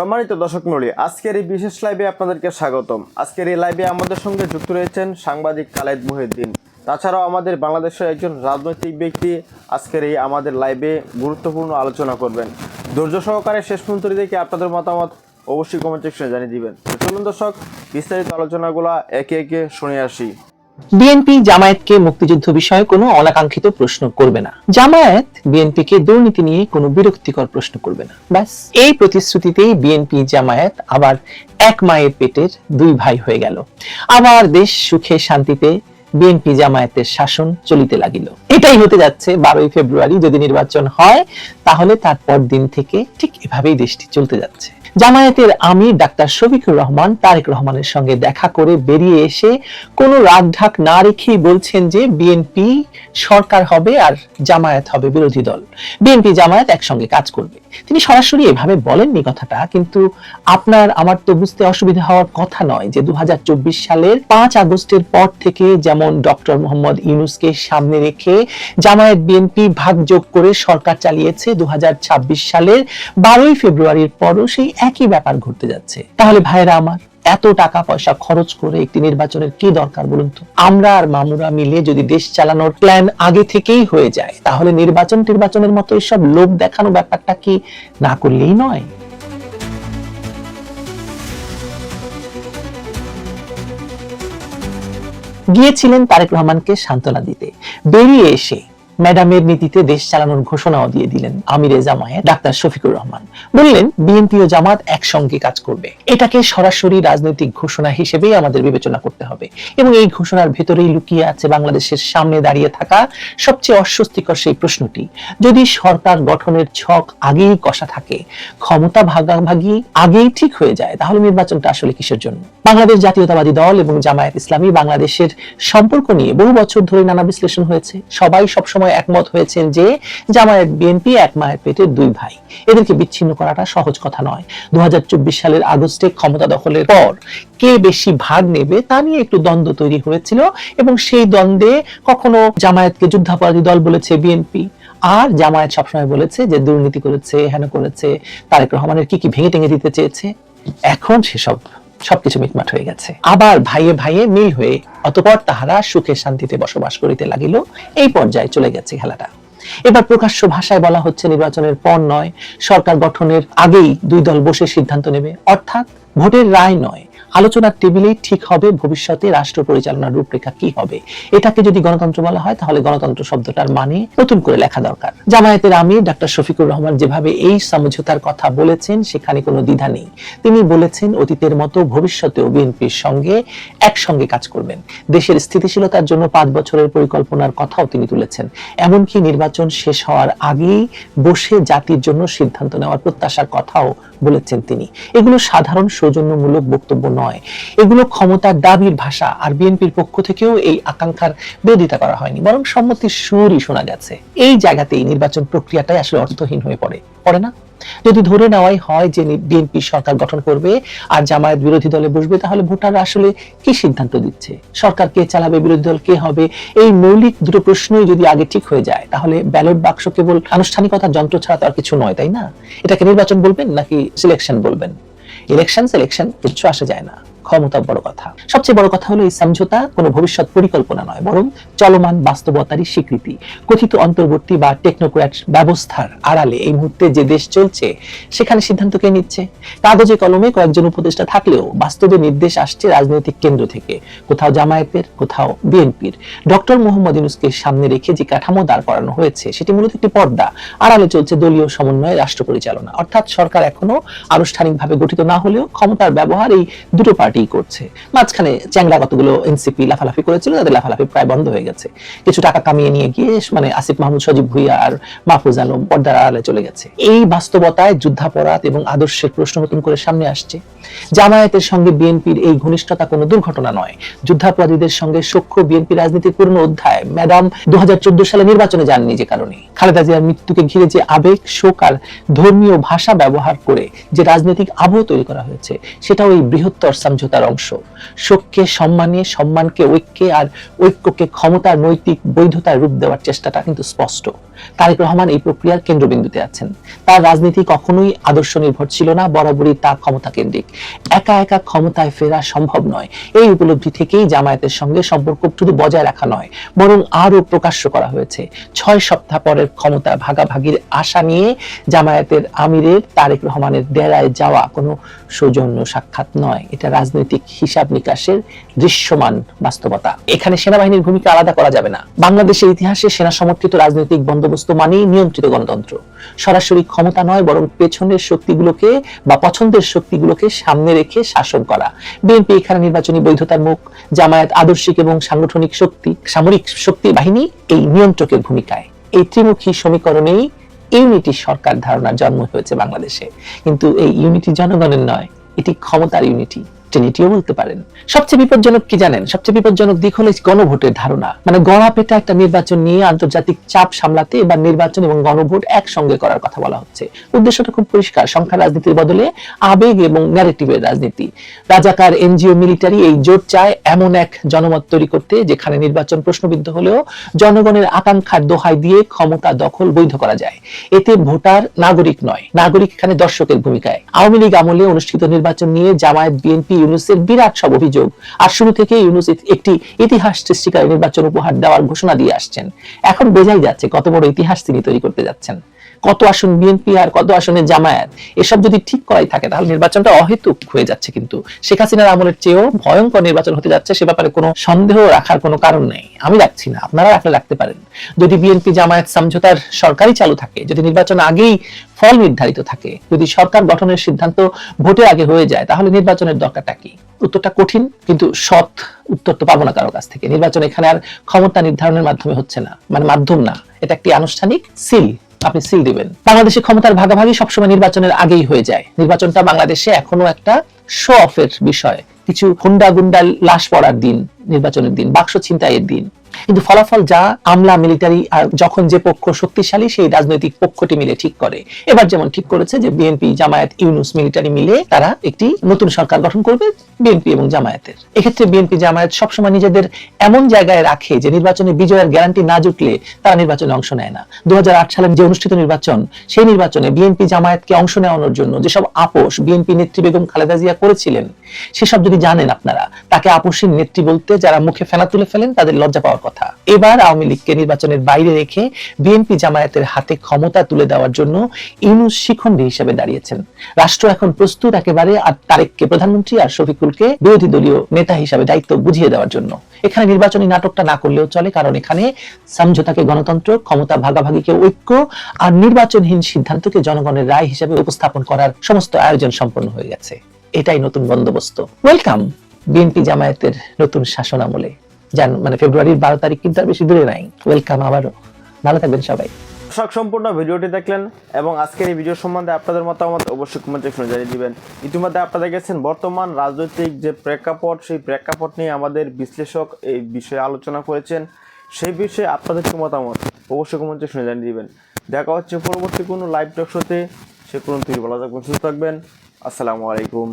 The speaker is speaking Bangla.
সম্মানিত দর্শক মণ্ডলী, আজকের এই বিশেষ লাইভে আপনাদেরকে স্বাগতম। আজকের এই লাইভে আমাদের সঙ্গে যুক্ত রয়েছেন সাংবাদিক খালেদ মুহিদ্দিন তাছাড়াও আমাদের বাংলাদেশের একজন রাজনৈতিক ব্যক্তি আজকের এই আমাদের লাইভে গুরুত্বপূর্ণ আলোচনা করবেন। ধৈর্য সহকারে শেষ পর্যন্ত দেখে আপনাদের মতামত অবশ্যই কমেন্ট সেকশনে জানিয়ে দিবেন। চলুন দর্শক, বিস্তারিত আলোচনাগুলো একে একে শুনে আসি। বিএনপি জামায়াতকে মুক্তিযুদ্ধ বিষয়ে কোনো অনাকাঙ্ক্ষিত প্রশ্ন করবে না। জামায়াত বিএনপিকে দুর্নীতি নিয়ে কোনো বিরক্তিকর প্রশ্ন করবে না। ব্যাস। এই প্রতিশ্রুতিতেই বিএনপি জামায়াত আবার এক মায়ের পেটের দুই ভাই হয়ে গেল। আবার দেশ সুখে শান্তিতে বিএনপি জামায়াতের শাসন চলিতে লাগিল। এটাই হতে যাচ্ছে বারোই ফেব্রুয়ারি যদি নির্বাচন হয়, তাহলে তারপর দিন থেকে ঠিক এভাবেই দেশটি চলতে যাচ্ছে। জামায়াতের আমির ডাক্তার শফিকুর রহমান তারেক রহমানের সঙ্গে দেখা করে বেরিয়ে এসে কোনো রাগ ঢাক না রেখেই বলছেন যে বিএনপি সরকার হবে আর জামায়াত হবে বিরোধী দল। বিএনপি জামায়াত একসঙ্গে কাজ করবে। তিনি সরাসরি এভাবে বলেননি কথাটা, কিন্তু আপনার আমার তো বুঝতে অসুবিধা হওয়ার কথা নয় যে দু হাজার চব্বিশ সালের পাঁচ আগস্টের পর থেকে যেমন ডক্টর মোহাম্মদ ইউনুসকে সামনে রেখে জামায়াত বিএনপি ভাগযোগ করে সরকার চালিয়েছে দু হাজার ছাব্বিশ সালের বারোই ফেব্রুয়ারির পরও সেই একই ব্যাপার ঘটতে যাচ্ছে। তাহলে ভাইরা আমার, এত টাকা পয়সা খরচ করে একটি নির্বাচনের কি দরকার বলুন তো? আমরা আর মামুরা মিলে যদি দেশ চালানোর প্ল্যান আগে থেকেই হয়ে যায়, তাহলে নির্বাচন নির্বাচনের মতো এসব লোক দেখানো ব্যাপারটা কি না করলেই নয়? গিয়েছিলেন তারেক রহমানকে সান্ত্বনা দিতে। বেরিয়ে এসে ম্যাডামের নীতিতে দেশ চালানোর ঘোষণাও দিয়ে দিলেন আমিরে জামায়াত ডাক্তার শফিকুর রহমান। বললেন, বিএনপি ও জামাত একসঙ্গে কাজ করবে। এটাকে সরাসরি রাজনৈতিক ঘোষণা হিসেবেই আমাদের বিবেচনা করতে হবে। এবং এই ঘোষণার ভেতরেই লুকিয়ে আছে বাংলাদেশের সামনে দাঁড়িয়ে থাকা সবচেয়ে অস্বস্তিকর সেই প্রশ্নটি। যদি সরকার গঠনের ছক আগেই কষা থাকে, ক্ষমতা ভাগাভাগি আগেই ঠিক হয়ে যায়, তাহলে নির্বাচনটা আসলে কিসের জন্য? বাংলাদেশ জাতীয়তাবাদী দল এবং জামায়াত ইসলামী বাংলাদেশের সম্পর্ক নিয়ে বহু বছর ধরে নানা বিশ্লেষণ হয়েছে। সবাই সবসময় একমত হয়েছেন যে জামায়াত বিএনপি এক মায়ের পেটের দুই ভাই। এদেরকে বিচ্ছিন্ন করাটা সহজ কথা নয়। দু সালের আগস্টে ক্ষমতা দখলের পর কে বেশি ভাগ নেবে তা নিয়ে একটু দ্বন্দ্ব তৈরি হয়েছিল এবং সেই দ্বন্দ্বে কখনো জামায়াতকে যুদ্ধাপরাধী দল বলেছে বিএনপি, আর জামায়াত সবসময় বলেছে যে দুর্নীতি করেছে হেন করেছে, তারেক রহমানের কি কি ভেঙে টেঙে দিতে চেয়েছে। এখন সেসব সবকিছু মিটমাট হয়ে গেছে। আবার ভাইয়ে ভাইয়ে মিল হয়ে অতপর তাহারা সুখে শান্তিতে বসবাস করিতে লাগিল, এই পর্যায়ে চলে গেছে খেলাটা। এবার প্রকাশ্য ভাষায় বলা হচ্ছে নির্বাচনের পর নয়, সরকার গঠনের আগেই দুই দল বসে সিদ্ধান্ত নেবে। অর্থাৎ ভোটের রায় নয় আলোচনার টেবিলেই ঠিক হবে ভবিষ্যতে রাষ্ট্র পরিচালনার রূপরেখা কি হবে। এটাকে যদি গণতন্ত্র বলা হয়, তাহলে গণতন্ত্র শব্দটার মানে নতুন করে লেখা দরকার। জামায়াতের আমির ডাক্তার শফিকুর রহমান যেভাবে এই সমঝোতার কথা বলেছেন, সেখানে কোনো দ্বিধা নেই। তিনি বলেছেন, অতীতের মতো ভবিষ্যতেও বিএনপির সঙ্গে একসঙ্গে কাজ করবেন। দেশের স্থিতিশীলতার জন্য পাঁচ বছরের পরিকল্পনার কথাও তিনি তুলেছেন। এমনকি নির্বাচন শেষ হওয়ার আগেই বসে জাতির জন্য সিদ্ধান্ত নেওয়ার প্রত্যাশার কথাও বলেছেন তিনি। এগুলো সাধারণ সৌজন্যমূলক বক্তব্য নয়। এগুলো ক্ষমতার দাবির ভাষা, আর বিএনপির পক্ষ থেকেও এই আকাঙ্ক্ষার বিরোধিতা করা হয়নি, বরং সম্মতির সুরই শোনা গেছে। এই জায়গাতেই নির্বাচন প্রক্রিয়াটাই আসলে অর্থহীন হয়ে পড়ে। পড়ে না? যদি ধরে নেওয়াই হয় যে বিএনপি সরকার গঠন করবে আর জামায়াত বিরোধী দলে বসবে, তাহলে ভোটাররা আসলে কি সিদ্ধান্ত দিচ্ছে? সরকার কে চালাবে, বিরোধী দল কে হবে? এই মৌলিক দুটো প্রশ্নই যদি আগে ঠিক হয়ে যায়, তাহলে ব্যালট বাক্স কেবল আনুষ্ঠানিকতার যন্ত্র ছাড়া তো আর কিছু নয়, তাই না? এটাকে নির্বাচন বলবেন নাকি সিলেকশন বলবেন? ইলেকশন সিলেকশন কিচ্ছু আসে যায় না। ক্ষমতা বড় কথা। সবচেয়ে বড় কথা হলো এই সমঝোতা কোনো ভবিষ্যৎ পরিকল্পনা নয়, বরং চলমান বাস্তবতারই স্বীকৃতি। কথিত অন্তর্বর্তী বা টেকনোক্র্যাট ব্যবস্থার আড়ালে এই মুহূর্তে যে দেশ চলছে, সেখানে সিদ্ধান্ত কে নিচ্ছে? কাগজে কলমে কয়েকজন উপদেষ্টা থাকলেও বাস্তবে নির্দেশ আসছে রাজনৈতিক কেন্দ্র থেকে, কোথাও জামায়াতের, কোথাও বিএনপির। ডক্টর মোহাম্মদ ইউনুসকে সামনে রেখে যে কাঠামো দাঁড় করানো হয়েছে, সেটি মূলত একটি পর্দা। আড়ালে চলছে দলীয় সমন্বয়ে, রাষ্ট্র পরিচালনা। অর্থাৎ সরকার এখনও আনুষ্ঠানিকভাবে গঠিত না হলেও ক্ষমতার ব্যবহার এই দুটো পার্টি করছে। মাঝখানে চ্যাংলা কতগুলো এনসিপি লাফালাফি করেছিল, তাদের লাফালাফি প্রায় বন্ধ হয়ে গেছে। কিছু টাকা কামিয়ে নিয়ে গিয়ে মানে আসিফ মাহমুদ, সজীব ভুইয়া আর মাহফুজ আলম পর্দার আড়ালে চলে গেছে। এই বাস্তবতায় যুদ্ধাপরাধ এবং আদর্শের প্রশ্ন নতুন করে সামনে আসছে। জামায়াতের সঙ্গে বিএনপির এই ঘনিষ্ঠতা কোনো দুর্ঘটনা নয়। যুদ্ধাপরাধীদের সঙ্গে সখ্য বিএনপি রাজনীতির পূর্ণ অধ্যায়। ম্যাডাম দু হাজার চোদ্দ সালে নির্বাচনে যাননি যে কারণে। খালেদা জিয়ার মৃত্যুকে ঘিরে যে আবেগ, শোক আর ধর্মীয় ভাষা ব্যবহার করে যে রাজনৈতিক আবহ তৈরি করা হয়েছে, সেটাও এই বৃহত্তর সমঝোতার অংশ। শোককে সম্মানে, সম্মানকে ঐক্যে আর ঐক্যকে ক্ষমতার নৈতিক বৈধতার রূপ দেওয়ার চেষ্টাটা কিন্তু স্পষ্ট। তারেক রহমান এই প্রক্রিয়ার কেন্দ্রবিন্দুতে আছেন। তার রাজনীতি কখনোই আদর্শ নির্ভর ছিল না, বরাবরই তা ক্ষমতা কেন্দ্রিক একা একা ক্ষমতায় ফেরা সম্ভব নয়। এই উপলব্ধি থেকেই জামায়াতের সঙ্গে সম্পর্ক শুধু বজায় রাখা নয়, বরং আরও প্রকাশ্য করা হয়েছে। ছয় সপ্তাহ পরের ক্ষমতা ভাগাভাগির আশা নিয়ে জামায়াতের আমিরের, তারেক রহমানের ডেরায় যাওয়া কোনো সৌজন্য সাক্ষাৎ নয়। এটা রাজনৈতিক হিসাব নিকাশের দৃশ্যমান বাস্তবতা। এখানে সেনাবাহিনীর ভূমিকা আলাদা করা যাবে না। বাংলাদেশের ইতিহাসে সেনা সমর্থিত রাজনৈতিক বন্দোবস্ত মানেই নিয়ন্ত্রিত গণতন্ত্র। সরাসরি ক্ষমতা নয়, বরং পেছনের শক্তিগুলোকে বা পছন্দের শক্তিগুলোকে সামনে রেখে শাসন করা। বিএনপি এখানে নির্বাচনী বৈধতার মুখ, জামায়াত আদর্শিক এবং সাংগঠনিক শক্তি, সামরিক শক্তি বাহিনী এই নিয়ন্ত্রকের ভূমিকায়। এই ত্রিমুখী সমীকরণেই ইউনিটি সরকার ধারণার জন্ম হয়েছে বাংলাদেশে। কিন্তু এই ইউনিটি জনগণের নয় এটি ক্ষমতার ইউনিটি। ট্রিনিটিও বলতে পারেন। সবচেয়ে বিপজ্জনক কি জানেন? সবচেয়ে বিপজ্জনক দিক হলো গণভোটের ধারণা। মানে গড়াপেটা একটা নির্বাচন নিয়ে আন্তর্জাতিক চাপ সামলাতে এবার নির্বাচন এবং গণভোট একসঙ্গে করার কথা বলা হচ্ছে। উদ্দেশ্যটা খুব পরিষ্কার, সংখ্যা রাজনীতির বদলে আবেগ এবং ন্যারেটিভের রাজনীতি। রাজাকার এনজিও মিলিটারি এই জোট চায় এমন এক জনমত তৈরি করতে, যেখানে নির্বাচন প্রশ্নবিদ্ধ হলেও জনগণের আকাঙ্ক্ষার দোহাই দিয়ে ক্ষমতা দখল বৈধ করা যায়। এতে ভোটার নাগরিক নয়, নাগরিক এখানে দর্শকের ভূমিকায়। আওয়ামী লীগ আমলে অনুষ্ঠিত নির্বাচন নিয়ে জামায়াত বিএনপি ইউনুসের বিরাট সব অভিযোগ। আর শুরু থেকে ইউনুস একটি ইতিহাস সৃষ্টিকারী নির্বাচন উপহার দেওয়ার ঘোষণা দিয়ে আসছেন। এখন বোঝাই যাচ্ছে কত বড় ইতিহাস তিনি তৈরি করতে যাচ্ছেন। কত আসন বিএনপি আর কত আসনে জামায়াত, এসব যদি ঠিক করাই থাকে, তাহলে নির্বাচনটা অহেতুক হয়ে যাচ্ছে কিন্তু। শেখ হাসিনার আমলের চেয়েও ভয়ঙ্কর নির্বাচন হতে যাচ্ছে, সে ব্যাপারে কোনো সন্দেহ রাখার কোনো কারণ নেই। আমি রাখছি না, আপনারা রাখলে রাখতে পারেন। যদি বিএনপি জামায়াত সমঝোতার সরকারই চালু থাকে, যদি নির্বাচন আগেই ফল নির্ধারিত থাকে, যদি সরকার গঠনের সিদ্ধান্ত ভোটের আগে হয়ে যায়, তাহলে নির্বাচনের দরকারটা কি? উত্তরটা কঠিন, কিন্তু সৎ উত্তর তো পাবো না কারও কাছ থেকে। নির্বাচন এখানে আর ক্ষমতা নির্ধারণের মাধ্যমে হচ্ছে না মানে মাধ্যম না। এটা একটি আনুষ্ঠানিক সিল। আপনি সিল দিবেন। বাংলাদেশে ক্ষমতার ভাগাভাগি সবসময় নির্বাচনের আগেই হয়ে যায়। নির্বাচনটা বাংলাদেশে এখনও একটা শো অফের বিষয়। কিছু হুন্ডা গুন্ডা লাশ পড়ার দিন, নির্বাচনের দিন, বাক্স ছিনতাইয়ের দিন। কিন্তু ফলাফল যা আমলা মিলিটারি আর যখন যে পক্ষ শক্তিশালী, সেই রাজনৈতিক পক্ষটি মিলে ঠিক করে। এবার যেমন ঠিক করেছে যে বিএনপি জামায়াত, ইউনুস মিলিটারি মিলে তারা একটি নতুন সরকার গঠন করবে বিএনপি এবং জামায়াতের। এক্ষেত্রে বিএনপি জামায়াত সবসময় নিজেদের এমন জায়গায় রাখে যে নির্বাচনে বিজয়ের গ্যারান্টি না জুটলে তারা নির্বাচনে অংশ নেয় না। দু সালের যে অনুষ্ঠিত নির্বাচন, সেই নির্বাচনে বিএনপি জামায়াতকে অংশ নেওয়ানোর জন্য যেসব আপোষ বিএনপি নেত্রী বেগম খালেদা জিয়া করেছিলেন, সেসব যদি জানেন আপনারা, তাকে আপোষের নেত্রী বলতে যারা মুখে ফেনা তুলে ফেলেন, তাদের লজ্জা পাওয়ার কথা। এবার আওয়ামী লীগকে নির্বাচনের বাইরে রেখে বিএনপি জামায়াতের হাতে ক্ষমতা তুলে দেওয়ার জন্য ইউনুস শিখণ্ডী হিসেবে দাঁড়িয়েছেন। রাষ্ট্র এখন প্রস্তুত একেবারে, আর তারেককে প্রধানমন্ত্রী আর শফিকুলকে বিরোধী দলীয় নেতা হিসাবে দায়িত্ব বুঝিয়ে দেওয়ার জন্য। এখানে নির্বাচনী নাটকটা না করলেও চলে, কারণ এখানে সমঝোতাকে গণতন্ত্র, ক্ষমতা ভাগাভাগিকে ঐক্য আর নির্বাচনহীন সিদ্ধান্তকে জনগণের রায় হিসেবে উপস্থাপন করার সমস্ত আয়োজন সম্পন্ন হয়ে গেছে। এটাই নতুন বন্দোবস্ত। ওয়েলকাম বিএনপি জামায়াতের নতুন শাসন আমলে জান মানে ফেব্রুয়ারির বারো তারিখ কিন্তু আর বেশি দূরে নাই। ওয়েলকাম আবারও। ভালো থাকবেন সবাই। দর্শক সম্পূর্ণ ভিডিওটি দেখলেন এবং আজকের এই ভিডিও সম্বন্ধে আপনাদের মতামত অবশ্যই কমেন্ট সেকশনে জানিয়ে দিবেন। ইতিমধ্যে আপনারা দেখেছেন বর্তমান রাজনৈতিক যে প্রেক্ষাপট, সেই প্রেক্ষাপট নিয়ে আমাদের বিশ্লেষক এই বিষয়ে আলোচনা করেছেন। সেই বিষয়ে আপনাদের কি মতামত? অবশ্যই কমেন্ট সেকশনে জানিয়ে দিবেন। দেখা হচ্ছে পরবর্তী কোনো লাইভ টক শোতে সে কোনো তুই ভালো থাকবেন, সুস্থ থাকবেন। আসসালামু আলাইকুম।